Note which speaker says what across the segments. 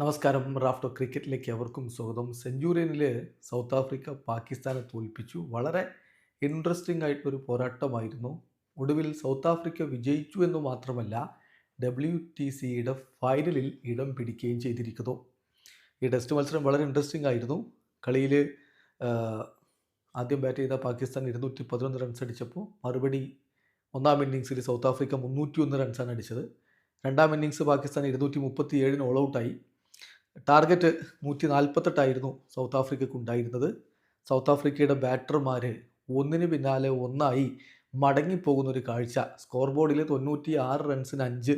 Speaker 1: നമസ്കാരം. റാഫ്റ്റോ ക്രിക്കറ്റിലേക്ക് അവർക്കും സ്വാഗതം. സെഞ്ചുറിയനിൽ സൗത്ത് ആഫ്രിക്ക പാകിസ്ഥാനെ തോൽപ്പിച്ചു. വളരെ ഇൻട്രസ്റ്റിംഗ് ആയിട്ടൊരു പോരാട്ടമായിരുന്നു. ഒടുവിൽ സൗത്ത് ആഫ്രിക്ക വിജയിച്ചു എന്ന് മാത്രമല്ല ഡബ്ല്യു ടി സിയുടെ ഫൈനലിൽ ഇടം പിടിക്കുകയും ചെയ്തിരിക്കുന്നു. ഈ ടെസ്റ്റ് മത്സരം വളരെ ഇൻട്രസ്റ്റിംഗ് ആയിരുന്നു. കളിയിൽ ആദ്യം ബാറ്റ് ചെയ്ത പാകിസ്ഥാൻ ഇരുന്നൂറ്റി പതിനൊന്ന് റൺസ് അടിച്ചപ്പോൾ മറുപടി ഒന്നാം ഇന്നിങ്സിൽ സൗത്ത് ആഫ്രിക്ക മുന്നൂറ്റി ഒന്ന് റൺസാണ് അടിച്ചത്. രണ്ടാം ഇന്നിങ്സ് പാകിസ്ഥാൻ ഇരുന്നൂറ്റി മുപ്പത്തി ഏഴിന് ഓൾ ഔട്ടായി ടാർഗറ്റ് നൂറ്റി നാൽപ്പത്തെട്ടായിരുന്നു സൗത്ത് ആഫ്രിക്കയ്ക്ക് ഉണ്ടായിരുന്നത്. സൗത്ത് ആഫ്രിക്കയുടെ ബാറ്റർമാർ ഒന്നിന് പിന്നാലെ ഒന്നായി മടങ്ങിപ്പോകുന്ന ഒരു കാഴ്ച. സ്കോർ ബോർഡിൽ തൊണ്ണൂറ്റി ആറ് റൺസിന് അഞ്ച്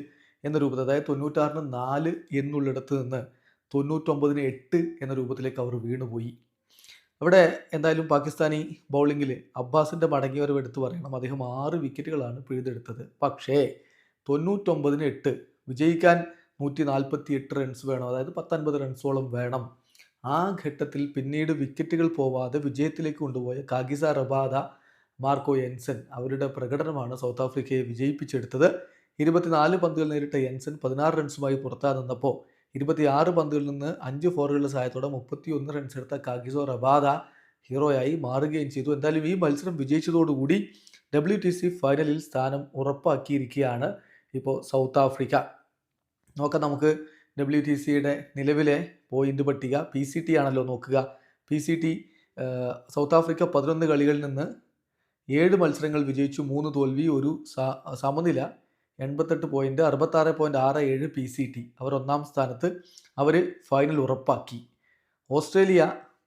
Speaker 1: എന്ന രൂപത്തിൽ അതായത് തൊണ്ണൂറ്റാറിന് നാല് എന്നുള്ളിടത്ത് നിന്ന് തൊണ്ണൂറ്റൊമ്പതിന് എട്ട് എന്ന രൂപത്തിലേക്ക് അവർ വീണുപോയി. അവിടെ എന്തായാലും പാകിസ്ഥാനി ബൗളിങ്ങിൽ അബ്ബാസിന്റെ മടങ്ങിയവരവ് എടുത്തു പറയണം. അദ്ദേഹം ആറ് വിക്കറ്റുകളാണ് പിഴുതെടുത്തത്. പക്ഷേ തൊണ്ണൂറ്റൊമ്പതിന് എട്ട് വിജയിക്കാൻ നൂറ്റി നാൽപ്പത്തി എട്ട് റൺസ് വേണം. അതായത് പത്തൊൻപത് റൺസോളം വേണം. ആ ഘട്ടത്തിൽ പിന്നീട് വിക്കറ്റുകൾ പോവാതെ വിജയത്തിലേക്ക് കൊണ്ടുപോയ കാഗിസ റബാദ മാർക്കോ എൻസൻ അവരുടെ പ്രകടനമാണ് സൗത്ത് ആഫ്രിക്കയെ വിജയിപ്പിച്ചെടുത്തത്. ഇരുപത്തിനാല് പന്തുകൾ നേരിട്ട എൻസൻ പതിനാറ് റൺസുമായി പുറത്താ നിന്നപ്പോൾ ഇരുപത്തിയാറ് പന്തുകളിൽ നിന്ന് അഞ്ച് ഫോറുകളുടെ സഹായത്തോടെ മുപ്പത്തി ഒന്ന് റൺസ് എടുത്ത കാഗിസോ റബാദ ഹീറോയായി മാറുകയും ചെയ്തു. എന്തായാലും ഈ മത്സരം വിജയിച്ചതോടുകൂടി ഡബ്ല്യു ടി സി ഫൈനലിൽ സ്ഥാനം ഉറപ്പാക്കിയിരിക്കുകയാണ് ഇപ്പോൾ സൗത്ത് ആഫ്രിക്ക. നോക്കാം നമുക്ക് ഡബ്ല്യു ടി സിയുടെ നിലവിലെ പോയിന്റ് പട്ടിക പി സി ടി ആണല്ലോ നോക്കുക. P C T South Africa പതിനൊന്ന് കളികളിൽ നിന്ന് ഏഴ് മത്സരങ്ങൾ വിജയിച്ചു മൂന്ന് തോൽവി ഒരു സമനില എൺപത്തെട്ട് പോയിന്റ് അറുപത്താറ് പോയിന്റ് ആറ് ഏഴ് പി സി ടി അവർ ഒന്നാം സ്ഥാനത്ത് അവർ ഫൈനൽ ഉറപ്പാക്കി. ഓസ്ട്രേലിയ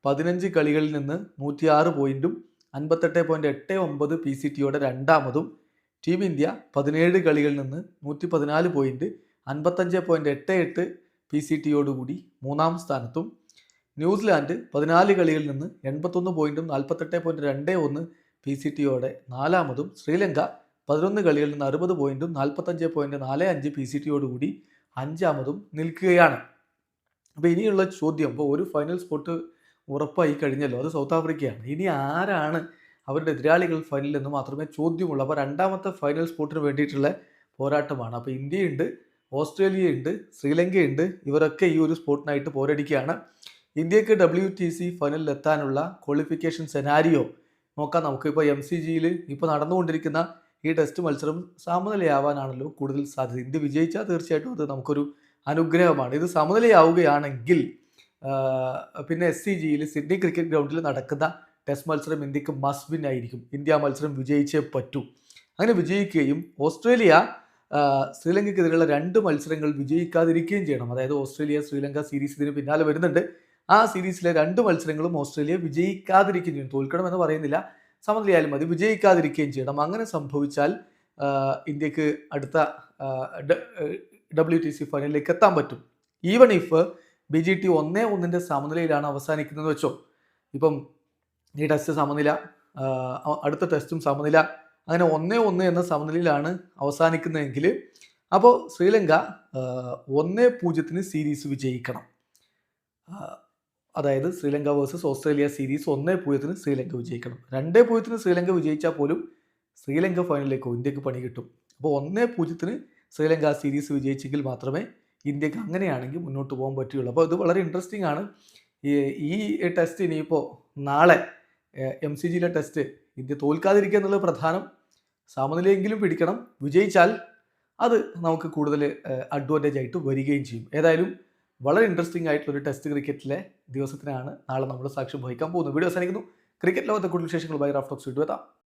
Speaker 1: പതിനഞ്ച് കളികളിൽ നിന്ന് നൂറ്റിയാറ് പോയിന്റും അൻപത്തെട്ട് പോയിന്റ് എട്ട് ഒമ്പത് പി സി ടിയോടെ രണ്ടാമതും ടീം ഇന്ത്യ പതിനേഴ് കളികളിൽ നിന്ന് നൂറ്റി പതിനാല് പോയിന്റ് അൻപത്തഞ്ച് പോയിന്റ് എട്ട് എട്ട് പി സി ടിയോടുകൂടി മൂന്നാം സ്ഥാനത്തും. ന്യൂസിലാൻഡ് പതിനാല് കളിയിൽ നിന്ന് എൺപത്തൊന്ന് പോയിന്റും നാൽപ്പത്തെട്ട് പോയിന്റ് രണ്ട് ഒന്ന് പി സി ടിയോടെ നാലാമതും. ശ്രീലങ്ക പതിനൊന്ന് കളിയിൽ നിന്ന് അറുപത് പോയിന്റും നാൽപ്പത്തഞ്ച് പോയിന്റ് നാല് അഞ്ച് പി സി ടിയോടുകൂടി അഞ്ചാമതും നിൽക്കുകയാണ്. അപ്പോൾ ഇനിയുള്ള ചോദ്യം ഇപ്പോൾ ഒരു ഫൈനൽ സ്പോട്ട് ഉറപ്പായി കഴിഞ്ഞല്ലോ അത് സൗത്ത് ആഫ്രിക്കയാണ്. ഇനി ആരാണ് അവരുടെ എതിരാളികൾ ഫൈനലിൽ എന്ന് മാത്രമേ ചോദ്യമുള്ളൂ. അപ്പോൾ രണ്ടാമത്തെ ഫൈനൽ സ്പോട്ടിന് വേണ്ടിയിട്ടുള്ള പോരാട്ടമാണ്. അപ്പോൾ ഇന്ത്യയുണ്ട് ഓസ്ട്രേലിയയുണ്ട് ശ്രീലങ്കയുണ്ട് ഇവരൊക്കെ ഈ ഒരു സ്പോട്ടിനായിട്ട് പോരടിക്കുകയാണ്. ഇന്ത്യയ്ക്ക് ഡബ്ല്യു ടി സി ഫൈനലിൽ എത്താനുള്ള ക്വാളിഫിക്കേഷൻ സെനാരിയോ നോക്കാം നമുക്ക്. ഇപ്പോൾ എം സി ജിയിൽ ഇപ്പോൾ നടന്നുകൊണ്ടിരിക്കുന്ന ഈ ടെസ്റ്റ് മത്സരം സമനിലയാവാനാണല്ലോ കൂടുതൽ സാധ്യത. ഇന്ത്യ വിജയിച്ചാൽ തീർച്ചയായിട്ടും അത് നമുക്കൊരു അനുഗ്രഹമാണ്. ഇത് സമനിലയാവുകയാണെങ്കിൽ പിന്നെ എസ് സി ജിയിൽ സിഡ്നി ക്രിക്കറ്റ് ഗ്രൗണ്ടിൽ നടക്കുന്ന ടെസ്റ്റ് മത്സരം ഇന്ത്യയ്ക്ക് മസ്റ്റ് വിൻ ആയിരിക്കും. ഇന്ത്യ മത്സരം വിജയിച്ചേ പറ്റൂ. അങ്ങനെ വിജയിക്കുകയും ഓസ്ട്രേലിയ ശ്രീലങ്കയ്ക്കെതിരെയുള്ള രണ്ട് മത്സരങ്ങൾ വിജയിക്കാതിരിക്കുകയും ചെയ്യണം. അതായത് ഓസ്ട്രേലിയ ശ്രീലങ്ക സീരീസ് ഇതിന് പിന്നാലെ വരുന്നുണ്ട്. ആ സീരീസിലെ രണ്ട് മത്സരങ്ങളും ഓസ്ട്രേലിയ വിജയിക്കാതിരിക്കുകയും ചെയ്യും. തോൽക്കണമെന്ന് പറയുന്നില്ല. സമനിലയാലും മതി. വിജയിക്കാതിരിക്കുകയും ചെയ്യണം. അങ്ങനെ സംഭവിച്ചാൽ ഇന്ത്യയ്ക്ക് അടുത്ത ഡബ്ല്യു ടി സി ഫൈനലിലേക്ക് എത്താൻ പറ്റും. Even if B G T ഒന്നേ ഒന്നിന്റെ സമനിലയിലാണ് അവസാനിക്കുന്നത് വെച്ചോ. ഇപ്പം ഈ ടെസ്റ്റ് സമനില അടുത്ത ടെസ്റ്റും സമനില അങ്ങനെ ഒന്നേ ഒന്ന് എന്ന സമനിലയിലാണ് അവസാനിക്കുന്നതെങ്കിൽ അപ്പോൾ ശ്രീലങ്ക ഒന്നേ പൂജ്യത്തിന് സീരീസ് വിജയിക്കണം. അതായത് ശ്രീലങ്ക വേഴ്സസ് ഓസ്ട്രേലിയ സീരീസ് ഒന്നേ പൂജ്യത്തിന് ശ്രീലങ്ക വിജയിക്കണം. രണ്ടേ പൂജ്യത്തിന് ശ്രീലങ്ക വിജയിച്ചാൽ പോലും ശ്രീലങ്ക ഫൈനലിലേക്കോ ഇന്ത്യയ്ക്ക് പണി കിട്ടും. അപ്പോൾ ഒന്നേ പൂജ്യത്തിന് ശ്രീലങ്ക സീരീസ് വിജയിച്ചെങ്കിൽ മാത്രമേ ഇന്ത്യയ്ക്ക് അങ്ങനെയാണെങ്കിൽ മുന്നോട്ട് പോകാൻ പറ്റുകയുള്ളൂ. അപ്പോൾ ഇത് വളരെ ഇൻട്രസ്റ്റിംഗ് ആണ്. ഈ ടെസ്റ്റ് ഇനിയിപ്പോൾ നാളെ എം സി ജിയിലെ ടെസ്റ്റ് ഇന്ത്യ തോൽക്കാതിരിക്കുക എന്നുള്ളത് പ്രധാനം. സമനിലയെങ്കിലും പിടിക്കണം. വിജയിച്ചാൽ അത് നമുക്ക് കൂടുതൽ അഡ്വാന്റേജ് ആയിട്ട് വരികയും ചെയ്യും. ഏതായാലും വളരെ ഇൻട്രസ്റ്റിംഗ് ആയിട്ടുള്ള ഒരു ടെസ്റ്റ് ക്രിക്കറ്റിലെ ദിവസത്തിനാണ് നാളെ നമ്മൾ സാക്ഷ്യം വഹിക്കാൻ പോകുന്നത്. വീഡിയോ അവസാനിക്കുന്നു. ക്രിക്കറ്റ് ലോകത്തെ കൂടുതൽ വിശേഷങ്ങൾ ബൈ റാഫ്റ്റോക്സ് എത്താം.